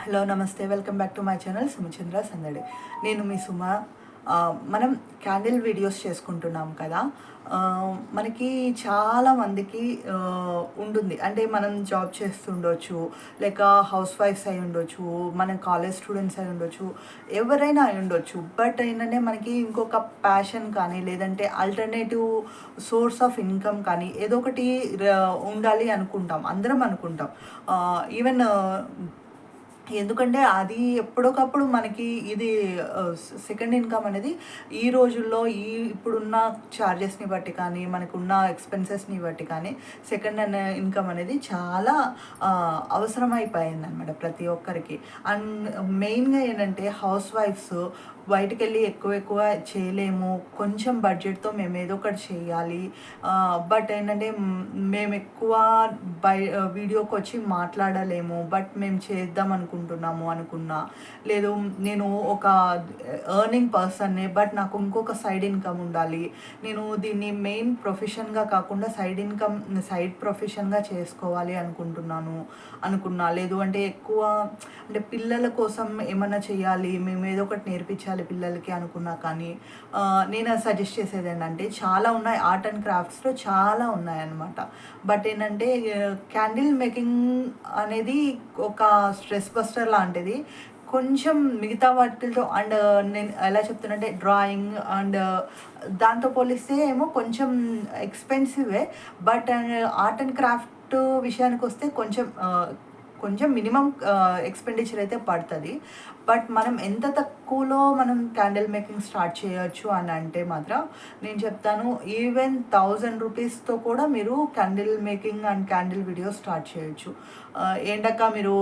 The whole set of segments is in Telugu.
హలో నమస్తే. Welcome back to my channel Sumachandra సందడి. నేను మీ సుమ. మనం క్యాండిల్ వీడియోస్ చేసుకుంటున్నాం కదా. మనకి చాలా మందికి ఉంటుంది. అంటే మనం జాబ్ చేస్తుండొచ్చు లేక హౌస్ వైఫ్స్ అయి ఉండొచ్చు మనం కాలేజ్ స్టూడెంట్స్ అయి ఉండొచ్చు ఎవరైనా అయి ఉండొచ్చు. బట్ ఏంటంటే మనకి ఇంకొక ప్యాషన్ కానీ లేదంటే ఆల్టర్నేటివ్ సోర్స్ ఆఫ్ ఇన్కమ్ కానీ ఏదో ఒకటి ఉండాలి అనుకుంటాం. అందరం అనుకుంటాం. ఈవెన్ ఎందుకంటే అది ఎప్పటికప్పుడు మనకి ఇది సెకండ్ ఇన్కమ్ అనేది ఈ రోజుల్లో ఈ ఇప్పుడున్న ఛార్జెస్ని బట్టి కానీ మనకున్న ఎక్స్పెన్సెస్ని బట్టి కానీ సెకండ్ ఇన్కమ్ అనేది చాలా అవసరమైపోయింది అనమాట ప్రతి ఒక్కరికి. అండ్ మెయిన్గా ఏంటంటే హౌస్ వైఫ్స్ బయటకు వెళ్ళి ఎక్కువ ఎక్కువ చేయలేము. కొంచెం బడ్జెట్తో మేము ఏదో ఒకటి చేయాలి. బట్ ఏంటంటే మేము ఎక్కువ బై వీడియోకి వచ్చి మాట్లాడలేము. బట్ మేము చేద్దాం అనుకుంటున్నాము అనుకున్నా. లేదు నేను ఒక ఎర్నింగ్ పర్సన్నే బట్ నాకు ఇంకొక సైడ్ ఇన్కమ్ ఉండాలి. నేను దీన్ని మెయిన్ ప్రొఫెషన్గా కాకుండా సైడ్ ఇన్కమ్ సైడ్ ప్రొఫెషన్గా చేసుకోవాలి అనుకుంటున్నాను అనుకున్నా. లేదు అంటే ఎక్కువ అంటే పిల్లల కోసం ఏమైనా చేయాలి మేము ఏదో ఒకటి నేర్పించాలి పిల్లలకి అనుకున్నా కానీ నేను సజెస్ట్ చేసేది ఏంటంటే చాలా ఉన్నాయి. ఆర్ట్ అండ్ క్రాఫ్ట్స్లో చాలా ఉన్నాయన్నమాట. బట్ ఏంటంటే క్యాండిల్ మేకింగ్ అనేది ఒక స్ట్రెస్ బస్టర్ లాంటిది. కొంచెం మిగతా వాటితో అండ్ నేను ఎలా చెప్తున్నంటే డ్రాయింగ్ అండ్ దాంతో పోలిస్తే ఏమో కొంచెం ఎక్స్పెన్సివే. బట్ ఆర్ట్ అండ్ క్రాఫ్ట్ విషయానికి వస్తే కొంచెం కొంచెం మినిమం ఎక్స్పెండిచర్ అయితే పడుతుంది. బట్ మనం ఎంత తక్కువలో మనం క్యాండిల్ మేకింగ్ స్టార్ట్ చేయొచ్చు అని అంటే మాత్రం నేను చెప్తాను ఈవెన్ థౌజండ్ రూపీస్తో కూడా మీరు candle making and candle video start చేయొచ్చు. ఏంటక్క మీరు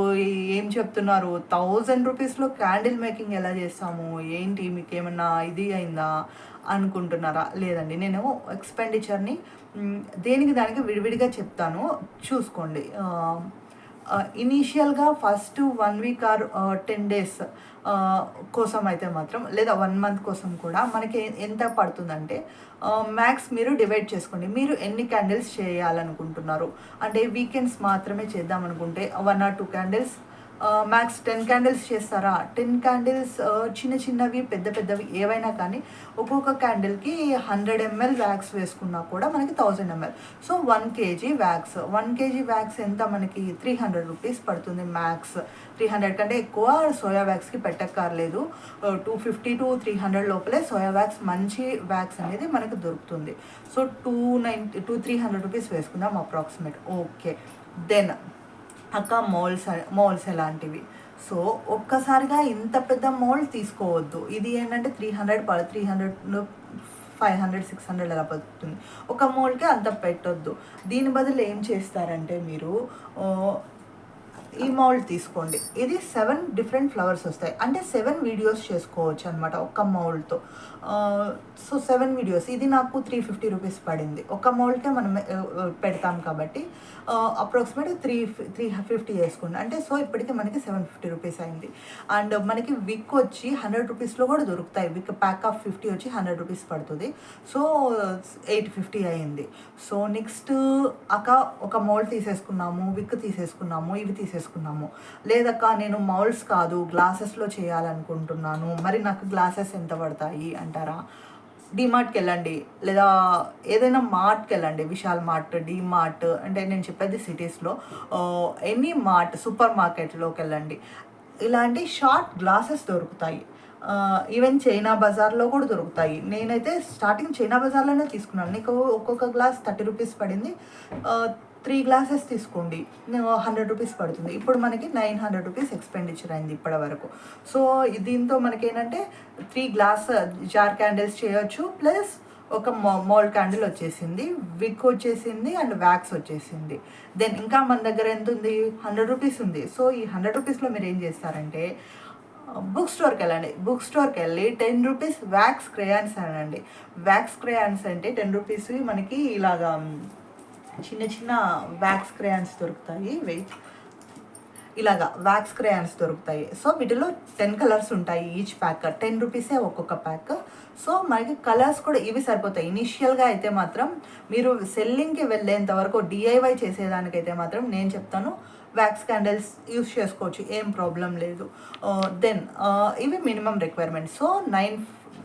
ఏం చెప్తున్నారు? థౌజండ్ రూపీస్లో క్యాండిల్ మేకింగ్ ఎలా చేస్తాము? ఏంటి? మీకు ఏమన్నా ఇది అయిందా? అనుకుంటున్నారా? లేదండి. నేను ఎక్స్పెండిచర్ని దేనికి దానికి విడివిడిగా చెప్తాను. చూసుకోండి. ఇనీషియల్గా first one week or ten days కోసం అయితే మాత్రం లేదా వన్ మంత్ కోసం కూడా మనకి ఎంత పడుతుందంటే మ్యాక్స్ మీరు డివైడ్ చేసుకోండి. మీరు ఎన్ని క్యాండిల్స్ చేయాలనుకుంటున్నారు? అంటే వీకెండ్స్ మాత్రమే చేద్దాం అనుకుంటే one or two candles max ten candles చేస్తారా? టెన్ క్యాండిల్స్ చిన్న చిన్నవి పెద్ద పెద్దవి ఏవైనా కానీ ఒక్కొక్క క్యాండిల్కి హండ్రెడ్ ఎంఎల్ వ్యాక్స్ వేసుకున్నా కూడా మనకి thousand ML so one KG wax one KG wax ఎంత? మనకి త్రీ హండ్రెడ్ రూపీస్ పడుతుంది మ్యాక్స్ త్రీ హండ్రెడ్ కంటే ఎక్కువ సోయా వ్యాక్స్కి పెట్టక్కర్లేదు. Two fifty to three hundred లోపలే సోయా వ్యాక్స్ మంచి వ్యాక్స్ అనేది మనకు దొరుకుతుంది. So two nine to three hundred rupees వేసుకుందాం అప్రాక్సిమేట్ ఓకే దెన్ అక్క మోల్స్ మోల్స్ ఎలాంటివి? సో ఒక్కసారిగా ఇంత పెద్ద మోల్ తీసుకోవద్దు. ఇది ఏంటంటే త్రీ హండ్రెడ్ పడ three hundred five hundred six hundred అలా పడుతుంది. ఒక మోల్కి అంత పెట్టొద్దు. దీని బదులు ఏం చేస్తారంటే మీరు ఈ మౌల్డ్ తీసుకోండి. ఇది సెవెన్ డిఫరెంట్ ఫ్లవర్స్ వస్తాయి. అంటే సెవెన్ వీడియోస్ చేసుకోవచ్చు అనమాట ఒక్క మౌల్డ్తో సో సెవెన్ వీడియోస్ ఇది నాకు త్రీ ఫిఫ్టీ రూపీస్ పడింది. ఒక మౌల్డ్కే మనం పెడతాం కాబట్టి అప్రాక్సిమేట్ త్రీ త్రీ ఫిఫ్టీ వేసుకోండి అంటే సో ఇప్పటికి మనకి సెవెన్ ఫిఫ్టీ రూపీస్ అయింది. అండ్ మనకి విక్ వచ్చి హండ్రెడ్ రూపీస్లో కూడా దొరుకుతాయి. విక్ ప్యాక్ ఆఫ్ ఫిఫ్టీ వచ్చి హండ్రెడ్ రూపీస్ పడుతుంది. సో ఎయిట్ ఫిఫ్టీ అయింది. సో నెక్స్ట్ అక్క ఒక మౌల్డ్ తీసేసుకున్నాము విక్ తీసేసుకున్నాము ఇవి తీసేసుకున్నాము. లేదక్క నేను మౌల్డ్స్ కాదు గ్లాసెస్లో చేయాలనుకుంటున్నాను. మరి నాకు గ్లాసెస్ ఎంత పడతాయి అంటారా? డిమార్ట్కి వెళ్ళండి. లేదా ఏదైనా మార్ట్కి వెళ్ళండి. విశాల్ మార్ట్ డిమార్ట్ అంటే నేను చెప్పేది సిటీస్లో. ఎనీ మార్ట్ సూపర్ మార్కెట్లోకి వెళ్ళండి. ఇలాంటి షార్ట్ గ్లాసెస్ దొరుకుతాయి. ఈవెన్ చైనా బజార్లో కూడా దొరుకుతాయి. నేనైతే స్టార్టింగ్ చైనా బజార్లోనే తీసుకున్నాను. నీకు ఒక్కొక్క గ్లాస్ థర్టీ రూపీస్ పడింది. త్రీ గ్లాసెస్ తీసుకోండి. హండ్రెడ్ రూపీస్ పడుతుంది. ఇప్పుడు మనకి నైన్ హండ్రెడ్ రూపీస్ ఎక్స్పెండిచర్ అయింది ఇప్పటి వరకు. సో దీంతో మనకేంటంటే త్రీ గ్లాస్ జార్ క్యాండిల్స్ చేయొచ్చు. ప్లస్ ఒక మోల్డ్ క్యాండిల్ వచ్చేసింది. విక్ వచ్చేసింది అండ్ వ్యాక్స్ వచ్చేసింది. దెన్ ఇంకా మన దగ్గర ఎంత ఉంది? హండ్రెడ్ రూపీస్ ఉంది. సో ఈ హండ్రెడ్ రూపీస్లో మీరు ఏం చేస్తారంటే బుక్ స్టోర్కి వెళ్ళండి. బుక్ స్టోర్కి వెళ్ళి టెన్ రూపీస్ వ్యాక్స్ క్రేయాన్స్ అనండి. వ్యాక్స్ క్రేయాన్స్ అంటే టెన్ రూపీస్ మనకి ఇలాగా చిన్న చిన్న వ్యాక్స్ క్రేయాన్స్ దొరుకుతాయి. వెయిట్ ఇలాగా వ్యాక్స్ క్రేయాన్స్ దొరుకుతాయి. సో వీటిలో టెన్ కలర్స్ ఉంటాయి ఈచ్ ప్యాక్ టెన్ రూపీసే ఒక్కొక్క ప్యాక్ సో మనకి కలర్స్ కూడా ఇవి సరిపోతాయి. ఇనిషియల్గా అయితే మాత్రం మీరు సెల్లింగ్కి వెళ్ళేంత వరకు డిఐవై చేసేదానికైతే మాత్రం నేను చెప్తాను వ్యాక్స్ క్యాండిల్స్ యూస్ చేసుకోవచ్చు. ఏం ప్రాబ్లం లేదు. Uh, దెన్ uh, ఇవి minimum requirement so nine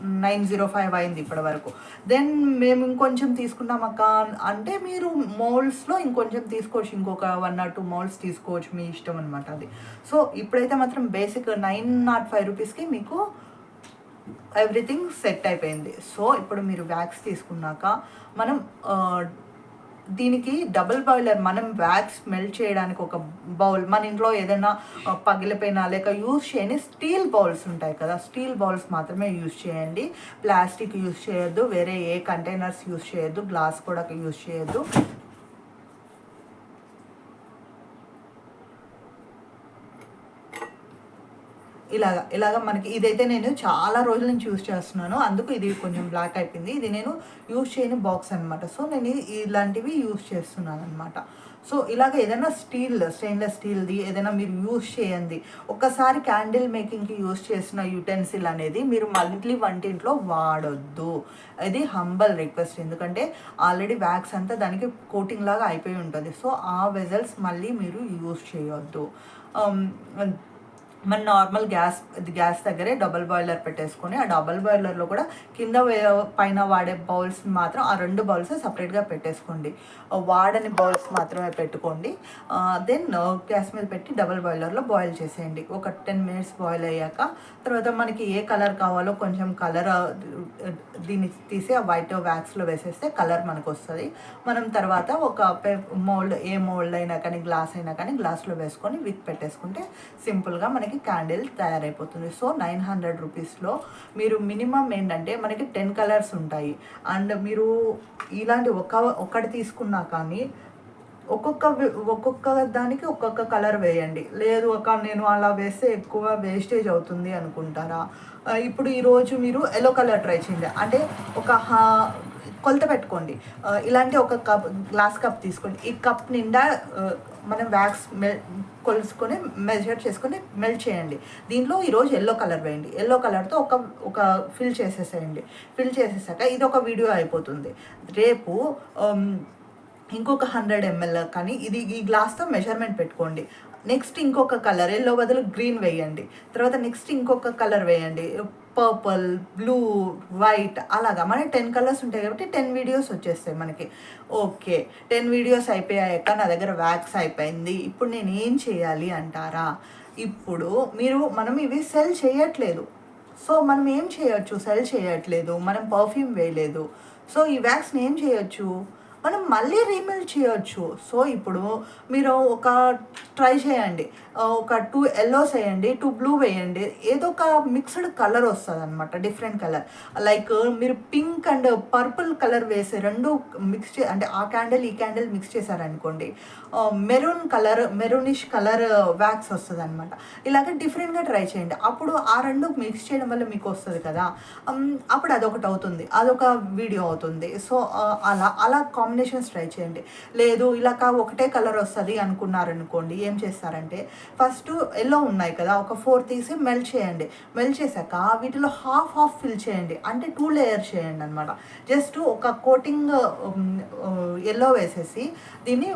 nine zero five అయింది ఇప్పటి వరకు దెన్ మేము ఇంకొంచెం తీసుకున్నాం అక్క. అంటే మీరు మోల్డ్స్లో ఇంకొంచెం తీసుకోవచ్చు. ఇంకొక వన్ ఆర్ టూ మోల్డ్స్ తీసుకోవచ్చు మీ ఇష్టం అనమాట అది. సో ఇప్పుడైతే మాత్రం బేసిక్ నైన్ నాట్ ఫైవ్ రూపీస్కి మీకు ఎవ్రీథింగ్ సెట్ అయిపోయింది. సో ఇప్పుడు మీరు వ్యాక్స్ తీసుకున్నాక మనం దీనికి డబుల్ బాయిలర్ మనం వ్యాక్స్ మెల్ట్ చేయడానికి ఒక బౌల్ మన ఇంట్లో ఏదైనా పగిలిపోయినా లేక యూజ్ చేయని స్టీల్ బౌల్స్ ఉంటాయి కదా స్టీల్ బౌల్స్ మాత్రమే యూజ్ చేయండి. ప్లాస్టిక్ యూజ్ చేయొద్దు వేరే ఏ కంటైనర్స్ యూజ్ చేయొద్దు గ్లాస్ కూడా యూజ్ చేయొద్దు. ఇలాగ ఇలాగ మనకి ఇదైతే నేను చాలా రోజుల నుంచి యూజ్ చేస్తున్నాను. అందుకు ఇది కొంచెం బ్లాక్ అయిపోయింది. ఇది నేను యూజ్ చేయని బాక్స్ అనమాట సో నేను ఇలాంటివి యూజ్ చేస్తున్నాను అనమాట సో ఇలాగ ఏదైనా స్టీల్ స్టెయిన్లెస్ స్టీల్ది ఏదైనా మీరు యూస్ చేయండి. ఒక్కసారి క్యాండిల్ మేకింగ్కి యూస్ చేసిన యూటెన్సిల్ అనేది మీరు మళ్ళీ వంటింట్లో వాడొద్దు. ఇది హంబల్ రిక్వెస్ట్ ఎందుకంటే ఆల్రెడీ వ్యాక్స్ అంతా దానికి కోటింగ్ లాగా అయిపోయి ఉంటుంది. సో ఆ వెజల్స్ మళ్ళీ మీరు యూస్ చేయొద్దు. Um, మన నార్మల్ గ్యాస్ గ్యాస్ దగ్గరే డబల్ బాయిలర్ పెట్టేసుకొని ఆ డబల్ బాయిలర్లో కూడా కింద పైన వాడే బౌల్స్ మాత్రం ఆ రెండు బౌల్స్ సపరేట్గా పెట్టేసుకోండి. వాడని బౌల్స్ మాత్రమే పెట్టుకోండి. దెన్ గ్యాస్ మీద పెట్టి డబల్ బాయిలర్లో బాయిల్ చేసేయండి. ఒక టెన్ మినిట్స్ బాయిల్ అయ్యాక తర్వాత మనకి ఏ కలర్ కావాలో కొంచెం కలర్ దీన్ని తీసి ఆ వైట్ వ్యాక్స్లో వేసేస్తే కలర్ మనకు వస్తుంది. మనం తర్వాత ఒక మోల్డ్ ఏ మోల్డ్ అయినా కానీ గ్లాస్ అయినా కానీ గ్లాస్లో వేసుకొని విక్ పెట్టేసుకుంటే సింపుల్గా మనకి క్యాండిల్ తయారైపోతుంది. సో నైన్ హండ్రెడ్ రూపీస్లో మీరు మినిమం ఏంటంటే మనకి టెన్ కలర్స్ ఉంటాయి. అండ్ మీరు ఇలాంటి ఒక ఒక్కటి తీసుకున్నా కానీ ఒక్కొక్క ఒక్కొక్క దానికి ఒక్కొక్క కలర్ వేయండి. లేదు ఒక నేను అలా వేస్తే ఎక్కువ వేస్టేజ్ అవుతుంది అనుకుంటారా? ఇప్పుడు ఈరోజు మీరు ఎల్లో కలర్ ట్రై చేయండి. అంటే ఒక హా- కొలత పెట్టుకోండి. ఇలాంటి ఒక కప్ గ్లాస్ కప్ తీసుకోండి. ఈ కప్ నిండా మనం వ్యాక్స్ మెల్ కొలుసుకొని మెజర్ చేసుకొని మెల్ట్ చేయండి. దీనిలో ఈరోజు ఎల్లో కలర్ వేయండి. ఎల్లో కలర్తో ఒక ఒక ఫిల్ చేసేసేయండి. ఫిల్ చేసేసాక ఇది ఒక వీడియో అయిపోతుంది. రేపు ఇంకొక హండ్రెడ్ ఎంఎల్ కానీ ఇది ఈ గ్లాస్తో మెజర్మెంట్ పెట్టుకోండి. నెక్స్ట్ ఇంకొక కలర్ ఎల్లో బదులు గ్రీన్ వేయండి. తర్వాత నెక్స్ట్ ఇంకొక కలర్ వేయండి. పర్పుల్ బ్లూ వైట్ అలాగా. మనకి టెన్ కలర్స్ ఉంటాయి కాబట్టి టెన్ వీడియోస్ వచ్చేస్తాయి మనకి. ఓకే టెన్ వీడియోస్ అయిపోయాక నా దగ్గర వ్యాక్స్ అయిపోయింది. ఇప్పుడు నేను ఏం చేయాలి అంటారా? ఇప్పుడు మీరు మనం ఇవి సెల్ చేయట్లేదు. సో మనం ఏం చేయొచ్చు? సెల్ చేయట్లేదు. మనం పర్ఫ్యూమ్ వేయలేదు. సో ఈ వ్యాక్స్ని ఏం చేయొచ్చు? మనం మళ్ళీ రీమెల్ చేయొచ్చు. సో ఇప్పుడు మీరు ఒక ట్రై చేయండి. ఒక టూ ఎల్లోస్ వేయండి టూ బ్లూ వేయండి. ఏదో ఒక మిక్స్డ్ కలర్ వస్తుంది అనమాట డిఫరెంట్ కలర్ లైక్ మీరు పింక్ అండ్ పర్పుల్ కలర్ వేసి రెండు మిక్స్ చే అంటే ఆ క్యాండిల్ ఈ క్యాండిల్ మిక్స్ చేశారనుకోండి maroon colour maroonish colour wax వస్తుంది అనమాట ఇలాగ డిఫరెంట్గా ట్రై చేయండి. అప్పుడు ఆ రెండు మిక్స్ చేయడం వల్ల మీకు వస్తుంది కదా. అప్పుడు అదొకటి అవుతుంది. అదొక వీడియో అవుతుంది. సో అలా అలా కామ్ కాంబినేషన్స్ ట్రై చేయండి. లేదు ఇలా కా ఒకటే కలర్ వస్తుంది అనుకున్నారనుకోండి ఏం చేస్తారంటే ఫస్ట్ ఎల్లో ఉన్నాయి కదా ఒక ఫోర్ తీసి మెల్ట్ చేయండి. మెల్ట్ చేశాక వీటిలో హాఫ్ హాఫ్ ఫిల్ చేయండి. అంటే టూ లేయర్ చేయండి అనమాట జస్ట్ ఒక కోటింగ్ ఎల్లో వేసేసి దీన్ని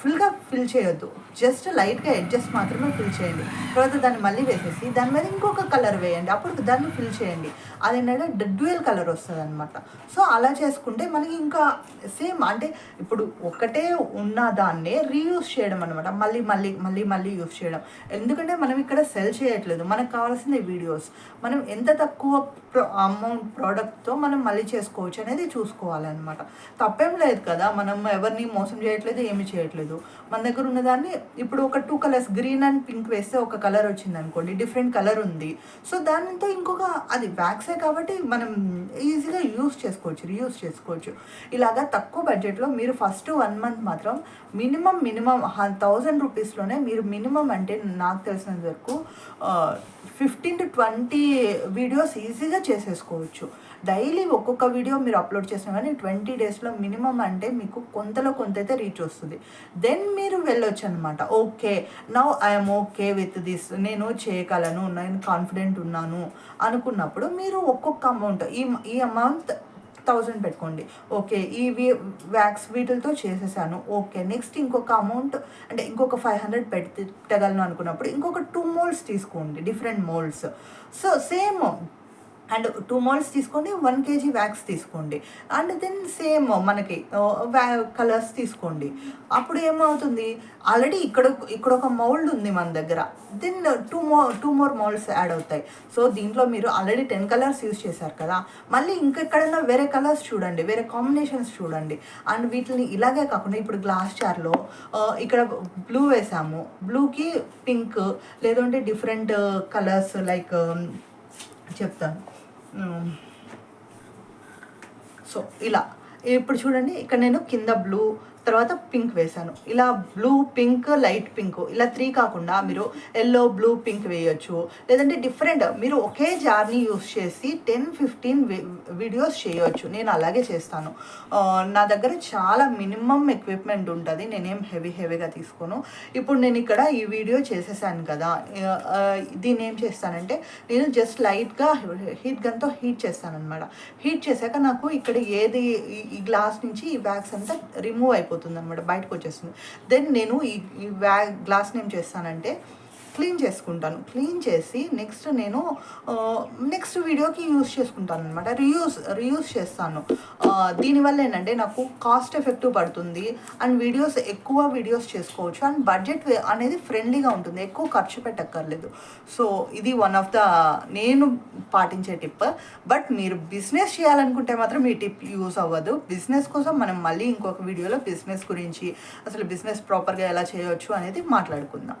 ఫుల్గా ఫిల్ చేయొద్దు. జస్ట్ లైట్గా అడ్జస్ట్ మాత్రమే ఫిల్ చేయండి. తర్వాత దాన్ని మళ్ళీ వేసేసి దాని మీద ఇంకొక కలర్ వేయండి. అప్పుడు దాన్ని ఫిల్ చేయండి. అదేంటంటే డ్యూయల్ కలర్ వస్తుంది అనమాట సో అలా చేసుకుంటే మనకి ఇంకా సేమ్ అంటే ఇప్పుడు ఒకటే ఉన్న దాన్నే రీయూస్ చేయడం అనమాట మళ్ళీ మళ్ళీ మళ్ళీ మళ్ళీ యూస్ చేయడం. ఎందుకంటే మనం ఇక్కడ సెల్ చేయట్లేదు. మనకు కావాల్సింది వీడియోస్ మనం ఎంత తక్కువ అమౌంట్ ప్రోడక్ట్తో మనం మళ్ళీ చేసుకోవచ్చు అనేది చూసుకోవాలన్నమాట. తప్పేం లేదు కదా. మనం ఎవరిని మోసం చేయట్లేదు ఏమి చేయట్లేదు. మన దగ్గర ఉన్నదాన్ని ఇప్పుడు ఒక two colours green and pink వేస్తే ఒక కలర్ వచ్చింది అనుకోండి డిఫరెంట్ కలర్ ఉంది. సో దానితో ఇంకొక అది వ్యాక్సే కాబట్టి మనం ఈజీగా యూస్ చేసుకోవచ్చు రీయూస్ చేసుకోవచ్చు. ఇలాగా తక్కువ బడ్జెట్లో మీరు ఫస్ట్ వన్ మంత్ మాత్రం మినిమం మినిమం థౌజండ్ రూపీస్లోనే మీరు మినిమం అంటే నాకు తెలిసినంత వరకు ఫిఫ్టీన్ టు ట్వంటీ వీడియోస్ ఈజీగా చేసేసుకోవచ్చు. డైలీ ఒక్కొక్క వీడియో మీరు అప్లోడ్ చేసినా కానీ ట్వంటీ డేస్లో మినిమం అంటే మీకు కొంతలో కొంత అయితే రీచ్ వస్తుంది. దెన్ మీరు వెళ్ళొచ్చు అనమాట okay now I'm okay with this నేను చేయగలను నేను కాన్ఫిడెంట్ ఉన్నాను అనుకున్నప్పుడు మీరు ఒక్కొక్క అమౌంట్ ఈ ఈ అమౌంట్ థౌజండ్ పెట్టుకోండి. ఓకే ఈ వ్యాక్స్ వీటితో చేసేసాను. ఓకే నెక్స్ట్ ఇంకొక అమౌంట్ అంటే ఇంకొక ఫైవ్ హండ్రెడ్ పెట్టి పెట్టగలను అనుకున్నప్పుడు ఇంకొక టూ మోల్స్ తీసుకోండి different moulds. So same and two moulds తీసుకోండి వన్ కేజీ వ్యాక్స్ తీసుకోండి. అండ్ దెన్ సేమ్ మనకి వ్యా కలర్స్ తీసుకోండి. అప్పుడు ఏమవుతుంది? ఆల్రెడీ ఇక్కడ ఇక్కడ ఒక మౌల్డ్ ఉంది మన దగ్గర. దెన్ టూ మో టూ మోర్ మౌల్డ్స్ యాడ్ అవుతాయి. సో దీంట్లో మీరు ఆల్రెడీ టెన్ కలర్స్ యూస్ చేశారు కదా. మళ్ళీ ఇంకెక్కడైనా వేరే కలర్స్ చూడండి వేరే కాంబినేషన్స్ చూడండి. అండ్ వీటిని ఇలాగే కాకుండా ఇప్పుడు గ్లాస్ చార్లో ఇక్కడ బ్లూ వేసాము. బ్లూకి పింక్ లేదంటే డిఫరెంట్ కలర్స్ లైక్ చెప్తాను. సో ఇలా. ఇప్పుడు చూడండి ఇక్కడ నేను కింద బ్లూ తర్వాత పింక్ వేశాను. ఇలా బ్లూ పింక్ లైట్ పింక్ ఇలా త్రీ కాకుండా మీరు ఎల్లో బ్లూ పింక్ వేయొచ్చు. లేదంటే డిఫరెంట్ మీరు ఒకే జార్ని యూస్ చేసి టెన్ ఫిఫ్టీన్ వీడియోస్ చేయొచ్చు. నేను అలాగే చేస్తాను. నా దగ్గర చాలా మినిమం ఎక్విప్మెంట్ ఉంటుంది. నేనేం హెవీ హెవీగా తీసుకోను. ఇప్పుడు నేను ఇక్కడ ఈ వీడియో చేసేసాను కదా. దీన్ని ఏం చేస్తానంటే నేను జస్ట్ లైట్గా హీట్ గన్తో హీట్ చేస్తాను అనమాట హీట్ చేశాక నాకు ఇక్కడ ఏది ఈ- గ్లాస్ నుంచి ఈ బ్యాగ్స్ అంతా రిమూవ్ అయిపోతుంది అనమాట బయటకు వచ్చేస్తుంది దెన్ నేను ఈ ఈ గ్లాస్ని ఏం చేస్తానంటే క్లీన్ చేసుకుంటాను. క్లీన్ చేసి నెక్స్ట్ నేను నెక్స్ట్ వీడియోకి యూస్ చేసుకుంటాను అనమాట రీయూస్ రీయూస్ చేస్తాను. దీనివల్ల ఏంటంటే నాకు కాస్ట్ ఎఫెక్టివ్ పడుతుంది. అండ్ వీడియోస్ ఎక్కువ వీడియోస్ చేసుకోవచ్చు. అండ్ బడ్జెట్ అనేది ఫ్రెండ్లీగా ఉంటుంది. ఎక్కువ ఖర్చు పెట్టక్కర్లేదు. సో ఇది వన్ ఆఫ్ ద నేను పాటించే టిప్. బట్ మీరు బిజినెస్ చేయాలనుకుంటే మాత్రం ఈ టిప్ యూస్ అవ్వదు. బిజినెస్ కోసం మనం మళ్ళీ ఇంకొక వీడియోలో బిజినెస్ గురించి అసలు బిజినెస్ ప్రాపర్గా ఎలా చేయవచ్చు అనేది మాట్లాడుకుందాం.